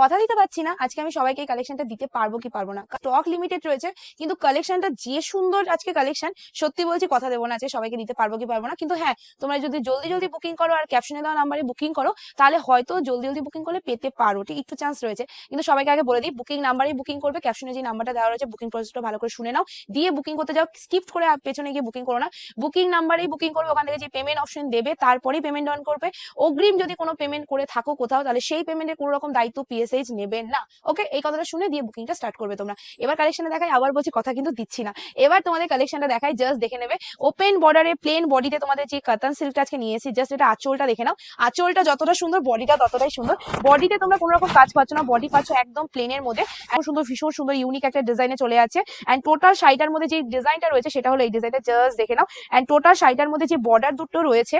কথা দিতে পারছি না। আজকে আমি সবাইকে এই কালেকশনটা দিতে পারব কি পারব না। স্টক লিমিটেড রয়েছে, কিন্তু কালেকশনটা যে সুন্দর আজকে কালেকশন সত্যি বলছি কথা দেবো না আজকে সবাইকে দিতে পারব কি পারব না। কিন্তু হ্যাঁ তোমরা যদি জলদি জলদি বুকিং করো আর ক্যাপশনে দেওয়া নাম্বারে বুকিং করো, তাহলে হয়তো জলদি জলদি বুকিং করলে পেতে পারো, ঠিক? একটু চান্স রয়েছে। কিন্তু সবাইকে আগে বলে দিই বুকিং নাম্বারে বুকিং করবে ক্যাপশনে যে নাম্বারটা দেওয়া রয়েছে বুকিং প্রসেসটা ভালো করে শুনে নাও। দিয়ে বুকিং করতে যাও স্কিপ করে পেছনে গিয়ে বুকিং করো না। বুকিং নাম্বারেই বুকিং করবে, ওখান থেকে যে পেমেন্ট অপশন দেবে, তারপরেই পেমেন্ট অন করবে। অগ্রিম যদি কোনো পেমেন্ট করে থাকো কোথাও, তাহলে সেই পেমেন্টের কোনো রকম দায়িত্ব পিএসএইচ নেবে না। ওকে এই কথাটা শুনে দিয়ে বুকিংটা স্টার্ট করবে তোমরা। এবার কালেকশনে দেখাই, আবার বলছি কথা কিন্তু দিচ্ছি না। এবার তোমাদের কালেকশনটা দেখাই জাস্ট দেখে নেবে। ওপেন বর্ডারে প্লেন বডিতে তোমাদের যে কাতান সিল্কটা আজকে নিয়ে এসেছি জাস্ট এটা আঁচলটা দেখে নাও। আঁচলটা যতটা সুন্দর বডিটা ততটাই সুন্দর। বডিতে তোমরা কোনো রকম কাজ পাচ্ছ না বডি পাচ্ছ একদম প্লেনের মধ্যে। এত সুন্দর, ভীষণ সুন্দর ইউনিক একটা ডিজাইনে চলে আছে। অ্যান্ড টোটাল শাড়িটার মধ্যে যে ডিজাইনটা রয়েছে, সেটা হলো এই ডিজাইনটা জাস্ট দেখে নাও। অ্যান্ড টোটাল শাড়িটার মধ্যে যে বর্ডার দুটো রয়েছে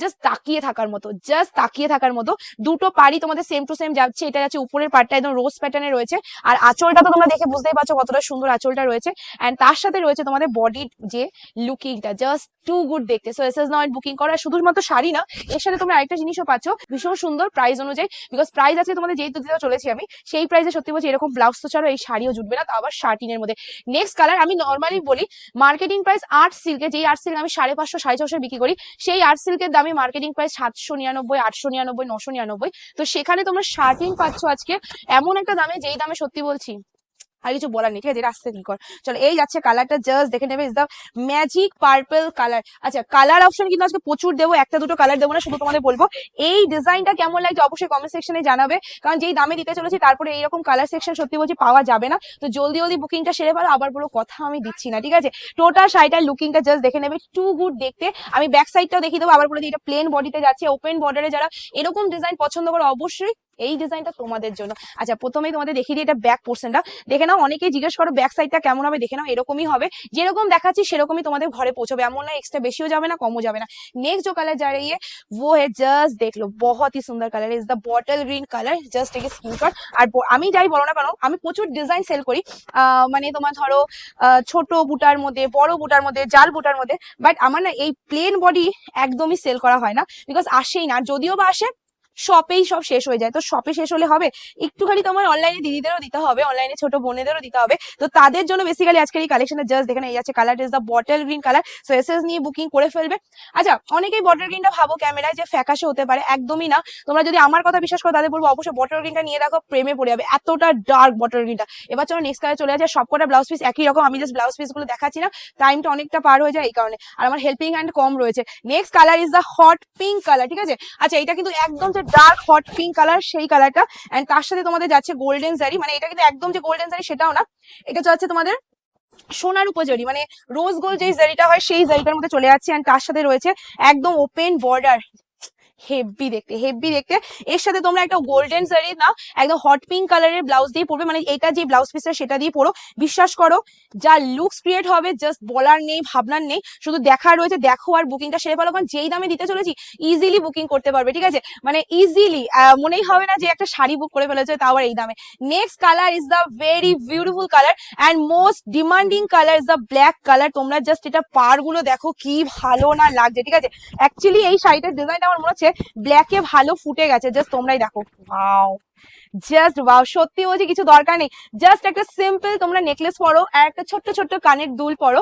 জাস্ট তাকিয়ে থাকার মতো জাস্ট তাকিয়ে থাকার মতো। দুটো পাড়ি তোমাদের সেম টু সেম যাচ্ছে, এটা যাচ্ছে উপরের পার্টটা একদম রোজ প্যাটার্নে রয়েছে। আর আঁচলটা তো তোমরা দেখে বুঝতেই পারছ কতটা সুন্দর আঁচলটা রয়েছে। এন্ড তার সাথে রয়েছে তোমাদের বডির যে লুকিংটা জাস্ট টু গুড দেখতে। সো এস এস নয় বুকিং করা শুধুমাত্র শাড়ি না, এর সাথে তোমরা আরেকটা জিনিসও পাচ্ছ, ভীষণ সুন্দর প্রাইস অনুযায়ী। বিকজ প্রাইস আছে তোমাদের যেহেতু দিতে চলেছি আমি, সেই প্রাইসে সত্যি বলছি এরকম ব্লাউজ তো ছাড়া এই শাড়িও জুটবে না তা আবার শার্টিনের মধ্যে। নেক্সট কালার আমি নর্মালি বলি মার্কেটিং প্রাইস আর্ট সিল্কে যেই আর্ট সিল্ক আমি সাড়ে পাঁচশো, সাড়ে ছশো বিক্রি করি, সেই আর্ট সিল্কের দামে মার্কেটিং প্রাইস সাতশো নিরানব্বই, আটশো নিরানব্বই, নশো নিরানব্বই। তো সেখানে তোমরা শার্টিং পাচ্ছ আজকে এমন একটা দামে যেই দামে সত্যি বলছি। আর কিছু বলার নেই, ঠিক আছে? আসতে কি কর। চলো, এই যাচ্ছে কালারটা জাস্ট দেখে নেবে is the magic purple colour আচ্ছা কালার অপশন কিন্তু আজকে প্রচুর দেবো, একটা দুটো কালার দেবো না, শুধু তোমাদের বলব। এই ডিজাইনটা কেমন লাগছে অবশ্যই কমেন্ট সেকশনে জানাবে, কারণ যেই দামে দিতে চলেছি তারপরে এইরকম কালার সেকশন সত্যি বলছি পাওয়া যাবে না। তো জলদি জলদি বুকিংটা সেরে ফেলো, আবার বলো কথা আমি দিচ্ছি না, ঠিক আছে? টোটাল শাড়িটার লুকিংটা জাস্ট দেখে নেবে টু গুড দেখতে। আমি ব্যাক সাইডটাও দেখিয়ে দেবো, আবার বলে দিই, এটা প্লেন বডিতে যাচ্ছে ওপেন বর্ডারে যারা এরকম ডিজাইন পছন্দ করো, অবশ্যই এই ডিজাইনটা তোমাদের জন্য আচ্ছা প্রথমেই তোমাদের দেখিয়ে দিই এটা ব্যাক পোর্শনটা দেখে নাও অনেকেই জিজ্ঞেস করো ব্যাক সাইডটা কেমন হবে দেখে নাও এরকমই হবে যেরকম দেখাচ্ছি সেরকমই তোমাদের ঘরে পৌঁছবে এমন না এক্সট্রা বেশিও যাবে না কমও যাবে না नेक्स्ट जो कलर जा रही है वो है जस्ट देख लो बहुत ही सुंदर colour is the bottle green colour just একে স্ক্রিনশট আর ব- আমি যাই বলো না কেন আমি প্রচুর ডিজাইন সেল করি আহ, মানে তোমার ধরো আহ, ছোট বুটার মধ্যে বড় বুটার মধ্যে জাল বুটার মধ্যে বাট আমার না এই প্লেন বডি একদমই সেল করা হয় না বিকজ আসেই না আর যদিও বা আসে শপেই সব শেষ হয়ে যায়। তো শপে শেষ হলে হবে? একটুখানি তোমার অনলাইনে দিদিদেরও দিতে হবে অনলাইনে ছোট বোনেদেরও দিতে হবে। তো তাদের জন্য বেসিক্যালি আজকের এই কালেকশনে জাস্ট দেখেন এই আছে colour is the bottle green colour so S S নিয়ে বুকিং করে ফেলবে। আচ্ছা অনেকেই বটল গ্রিনটা ভাবো ক্যামেরায় যে ফ্যাকাশে হতে পারে, একদমই না। তোমরা যদি আমার কথা বিশ্বাস করো, তাদের বলব অবশ্যই বটল গ্রিনটা নিয়ে রাখো প্রেমে পড়ে যাবে। এতটা ডার্ক বটল গ্রিনটা এবার চলো নেক্সট কালার চলে যাচ্ছে সবকটা ব্লাউজ পিস একই রকম, আমি জাস্ট ব্লাউজ পিসগুলো দেখাচ্ছি না। টাইমটা অনেকটা পার হয়ে যায় এই কারণে। আর আমার হেল্পিং হ্যান্ড কম রয়েছে। Next colour is the hot pink colour ঠিক আছে? আচ্ছা এটা কিন্তু একদম যে ডার্ক হট পিঙ্ক কালার সেই কালারটা এন্ড তার সাথে তোমাদের যাচ্ছে গোল্ডেন জারি মানে এটা কিন্তু একদম যে গোল্ডেন জারি সেটাও না। এটা যাচ্ছে তোমাদের সোনার উপজরি মানে রোজ গোল্ড যেই জারিটা হয়, সেই জারিটার মধ্যে চলে যাচ্ছে। এন্ড তার সাথে রয়েছে একদম ওপেন বর্ডার হেভি দেখতে হেভি দেখতে। এর সাথে তোমরা একটা গোল্ডেন জারি না, একদম হট পিঙ্ক কালারের ব্লাউজ দিয়ে পরবে মানে এটা যে ব্লাউজ পিসটা সেটা দিয়ে পরো। বিশ্বাস করো, যা লুকস ক্রিয়েট হবে জাস্ট বলার নেই, ভাবনার নেই। শুধু দেখা রয়েছে, দেখো আর বুকিংটা সেরে ফেলো। কারণ যেই দামে দিতে চলেছি ইজিলি বুকিং করতে পারবে, ঠিক আছে? মানে ইজিলি মনেই হবে না যে একটা শাড়ি বুক করে ফেলেছে, তাও আবার এই দামে। Next colour is the very beautiful colour and most demanding colour is the black colour তোমরা জাস্ট এটা পারগুলো দেখো, কি ভালো না লাগছে, ঠিক আছে? অ্যাকচুয়ালি এই শাড়িটার ডিজাইনটা আমার মনে হচ্ছে ব্ল্যাকে ভালো ফুটে গেছে। জাস্ট তোমরাই দেখো। ওয়াও জাস্ট ওয়াও সত্যি বলছি, কিছু দরকার নেই। জাস্ট একটা সিম্পল তোমরা নেকলেস পরো আর একটা ছোট্ট ছোট্ট কানের দুল পরো।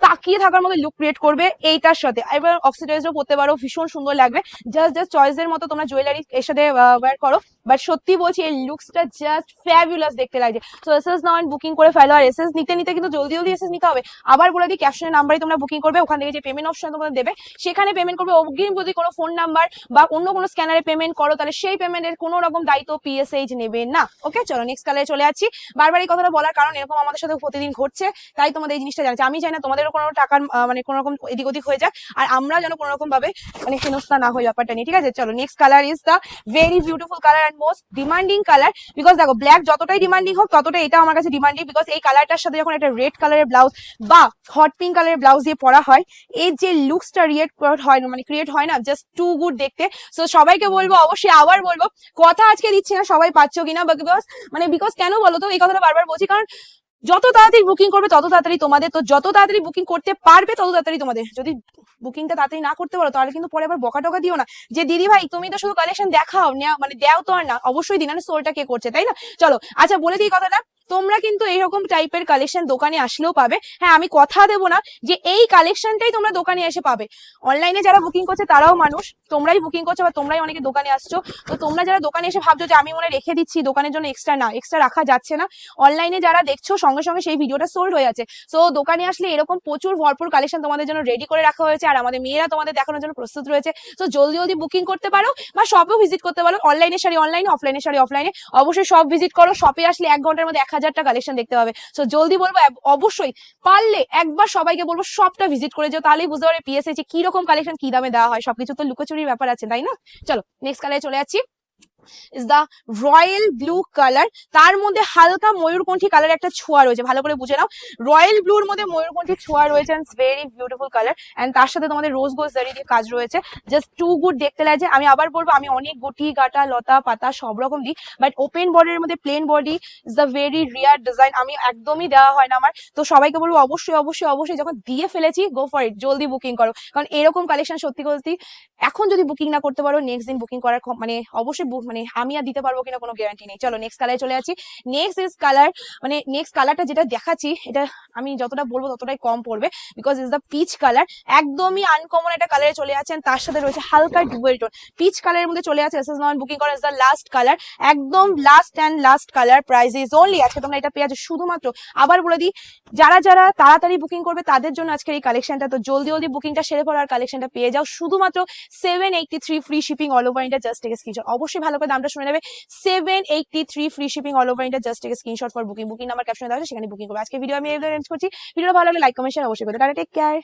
তাকিয়ে থাকার মতো লুক ক্রিয়েট করবে এইটার সাথে। এবার অক্সিডাইজও পড়তে পারো, ভীষণ সুন্দর লাগবে। জাস্ট জাস্ট চয়েসের মতো তোমরা জুয়েলারি এর সাথে ওয়্যার করো। বাট সত্যি বলছি, এই লুকসটা জাস্ট ফ্যাবুলাস দেখতে লাগছে। সো এসএস নাও বুকিং করে ফেলো। আর এসএস নিতে নিতে কিন্তু জলদি জলদি এসএস নিতে হবে। আবার বলে দিই ক্যাপশনের নাম্বারে তোমরা বুকিং করবে। ওখান থেকে যে পেমেন্ট অপশন তোমাদের দেবে, সেখানে পেমেন্ট করবে। অগ্রিম যদি কোনো ফোন নাম্বার বা অন্য কোনো স্ক্যানারে পেমেন্ট করো, তাহলে সেই পেমেন্টের কোনো রকম দায়িত্ব পিএসএইচ নেবে না। ওকে চলো নেক্সট কালারে চলে যাচ্ছি। বারবার এই কথাটা বলার কারণ এরকম আমাদের সাথে প্রতিদিন ঘটছে, তাই তোমাদের এই জিনিসটা জানাচ্ছি। আমি চাই না তোমাদেরও কোনো টাকার মানে কোনো রকম এদিক ওদিক হয়ে যাক। আর আমরা যেন কোনো রকম ভাবে মানে হেনস্থা না হয়ে ব্যাপারটা নিয়ে। ঠিক আছে? চলো next colour is the very beautiful colour and most demanding colour because দেখো ব্ল্যাক যতটাই ডিমান্ডিং হোক ততটাই এটা আমার কাছে ডিমান্ডিং বিকজ এই কালারটার সাথে যখন একটা রেড কালারের ব্লাউজ বা হট পিঙ্ক কালারের ব্লাউজ দিয়ে পরা হয়, এই যে লুকসটা রিয়েট হয় না মানে ক্রিয়েট হয় না জাস্ট টু গুড দেখতে। সো সবাইকে বলব, অবশ্যই আবার বলব, কথা আজকে দিচ্ছি না সবাই পাচ্ছ কিনা বিকজ মানে বিকজ কেন বলো তো, এই কথাটা বারবার বলছি, কারণ যত তাড়াতাড়ি বুকিং করবে, তত তাড়াতাড়ি তোমাদের, তো যত তাড়াতাড়ি বুকিং করতে পারবে, তত তাড়াতাড়ি তোমাদের। যদি বুকিংটা তাড়াতাড়ি না করতে পারো, তাহলে কিন্তু পরে আবার বকা টকা দিও না। যে দিদি ভাই, তুমি তো শুধু কালেকশন দেখাও মানে দেও তো আর না, অবশ্যই দিন সোলটা কে করছে, তাই না? চলো আচ্ছা বলে দিই কথাটা, তোমরা কিন্তু এইরকম টাইপের কালেকশন দোকানে আসলেও পাবে। হ্যাঁ আমি কথা দেবো না যে এই কালেকশনটাই তোমরা দোকানে এসে পাবে। অনলাইনে যারা বুকিং করছে, তারাও মানুষ, তোমরাই বুকিং করছ বা তোমরাই অনেকে দোকানে আসছো। তো তোমরা যারা দোকানে এসে ভাবছ যে আমি মনে রেখে দিচ্ছি, দোকানের জন্য এক্সট্রা না এক্সট্রা রাখা যাচ্ছে না। অনলাইনে যারা দেখছ, সঙ্গে সঙ্গে সেই ভিডিওটা সোল্ড হয়ে যাচ্ছে। সো দোকানে আসলে এরকম প্রচুর ভরপুর কালেকশন তোমাদের জন্য রেডি করে রাখা হয়েছে। আর আমাদের মেয়েরা তোমাদের দেখানোর জন্য প্রস্তুত রয়েছে। তো জলদি জলদি বুকিং করতে পারো বা শপেও ভিজিট করতে পারো। অনলাইনে শাড়ি অনলাইনে অফলাইনে শাড়ি অফলাইনে অবশ্যই সব ভিজিট করো। শপে আসলে এক ঘণ্টার মধ্যে এক হাজারটা কালেকশন দেখতে পাবে। সো জলদি বলব অবশ্যই পারলে একবার সবাইকে বলব সবটা ভিজিট করে যাও। তাহলেই বুঝতে পারবে পিএসএ যে কি রকম কালেকশন কি দামে দেওয়া হয়। সবকিছু তো লুকোচুরির ব্যাপার আছে, তাই না? চলো নেক্সট কালে চলে যাচ্ছি। Is the royal blue colour তার মধ্যে হালকা ময়ূরকণ্ঠী কালার একটা ছোঁয়া রয়েছে, ভালো করে বুঝে নাও। রয়্যাল ব্লুর মধ্যে ময়ূরকণ্ঠী ছোঁয়া রয়েছে and very beautiful colour and তার সাথে তোমাদের রোজ গোজ জারি দিয়ে কাজ রয়েছে। জাস্ট টু গুড দেখতে লাগে আমি আবার বলব, আমি অনেক গুটি, গাটা, লতা, পাতা সব রকম দিই বাট ওপেন বডির মধ্যে plain body is the very rare design আমি একদমই দেওয়া হয় না আমার। তো সবাইকে বলব, অবশ্যই অবশ্যই অবশ্যই যখন দিয়ে ফেলেছি গো ফর ইট জলদি বুকিং করো। কারণ এরকম কালেকশন সত্যি সত্যি এখন যদি বুকিং না করতে পারো নেক্সট দিন বুকিং করার মানে অবশ্যই book- মানে আমি আর দিতে পারব কিনা কোনো গ্যারান্টি নেই। চলো নেক্সট কালারে চলে যাচ্ছি। নেক্সট ইজ কালার মানে নেক্সট কালারটা যেটা দেখাচ্ছি, এটা আমি যতটা বলব ততটাই কম পড়বে because is the peach colour একদমই আনকমন একটা কালারে চলে and তার সাথে রয়েছে হালকা ডুয়েল টোন পিচ কালারের মধ্যে চলে আছে এস এস নন বুকিং করা ইজ দ্য লাস্ট কালার একদম last and last colour price is only আজকে তোমরা এটা পেয়ে যাচ্ছ। শুধুমাত্র আবার বলে দিই, যারা যারা তাড়াতাড়ি বুকিং করবে, তাদের জন্য আজকের এই কালেকশনটা তো জলদি জলদি বুকিংটা সেরে পড়ার কালেকশনটা পেয়ে যাও। শুধুমাত্র seven eighty three free shipping all over India just take screenshot অবশ্যই ভালো করে দামটা শুনে নেবে। Seven eighty three free shipping all over India just থেকে screenshot for booking booking number caption দেওয়া সেখানে বুকিং করবে। আজকে ভিডিও আমি এরেঞ্জ করছি ভিডিও ভালো লাগলে লাইক কমেন্ট শেয়ার অবশ্যই করতে টেক কেয়ার